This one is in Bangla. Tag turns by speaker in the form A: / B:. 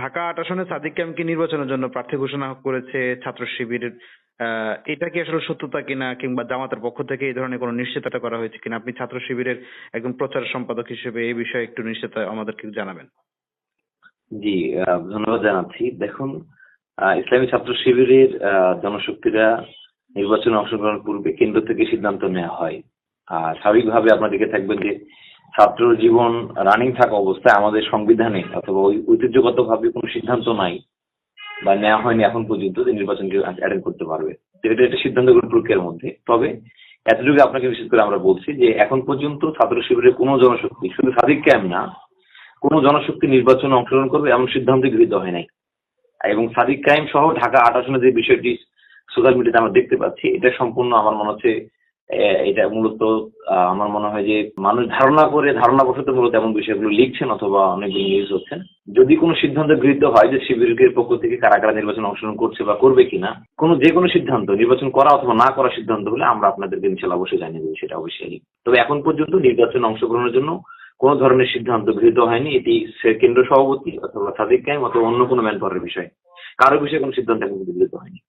A: ঢাকা আট আসনে সাদিক ক্যাম্পকে নির্বাচনের জন্য প্রার্থী ঘোষণা করেছে ছাত্র শিবিরের এটা কি আসলে সত্যতা কিনা কিংবা জামাতের পক্ষ থেকে এই ধরনের কোনো নিশ্চিততা করা হয়েছে কিনা? আপনি ছাত্র শিবিরের একজন প্রচার সম্পাদক হিসেবে এই বিষয়ে একটু নিশ্চিততা আমাদেরকে জানাবেন।
B: জি ধন্যবাদ জানাচ্ছি। দেখুন ইসলামী ছাত্র শিবিরের জনশক্তিরা নির্বাচনে অংশগ্রহণের পূর্বে কেন্দ্র থেকে সিদ্ধান্ত নেওয়া হয়। আর স্বাভাবিকভাবে আপনারা দেখে থাকবেন যে ছাত্র জীবন রানিং থাকা অবস্থায় আমাদের সংবিধানে অথবা ওই ঐতিহ্যগতভাবে কোনো সিদ্ধান্ত নাই বা নেওয়া হয়নি এখন পর্যন্ত যে নির্বাচনকে অ্যাটেন্ড করতে পারবে। এটা একটা সিদ্ধান্ত গ্রহণ প্রক্রিয়ার মধ্যে। তবে এতটুকু আপনাকে বিশেষ করে আমরা বলছি যে এখন পর্যন্ত ছাত্র শিবিরের কোনো জনশক্তি, শুধু সাদিক ক্যাম্প না, কোনো জনশক্তি নির্বাচনে অংশগ্রহণ করবে এমন সিদ্ধান্ত গৃহীত হয় নাই। এবং সাদিক ক্রাইম সহ ঢাকা আট আসনে যে বিষয়টি সোশ্যাল মিডিয়াতে আমরা দেখতে পাচ্ছি, এটা সম্পূর্ণ আমার মনে হচ্ছে এটা মূলত আমার মনে হয় যে মানুষ ধারণা করে ধারণা বসত মূলত এমন বিষয়গুলো লিখছেন অথবা অনেকগুলো নিউজ হচ্ছেন। যদি কোনো সিদ্ধান্ত গৃহীত হয় যে শিবিরের পক্ষ থেকে কারা কারা নির্বাচন অংশগ্রহণ করছে বা করবে কিনা, কোনো যে কোনো সিদ্ধান্ত, নির্বাচন করা অথবা না করার সিদ্ধান্ত হলে আমরা আপনাদেরকে ইনশাল্লাহ অবশ্যই জানিয়ে দেবো, সেটা অবশ্যই তবে এখন পর্যন্ত নির্বাচন অংশগ্রহণের জন্য কোনো ধরনের সিদ্ধান্ত গৃহীত হয়নি। এটি কেন্দ্র সভাপতি অথবা সাদিক কাইম অথবা অন্য কোনো ম্যান পাওয়ারের বিষয়। কারও বিষয়ে কোনো সিদ্ধান্ত এখন গৃহীত হয়নি।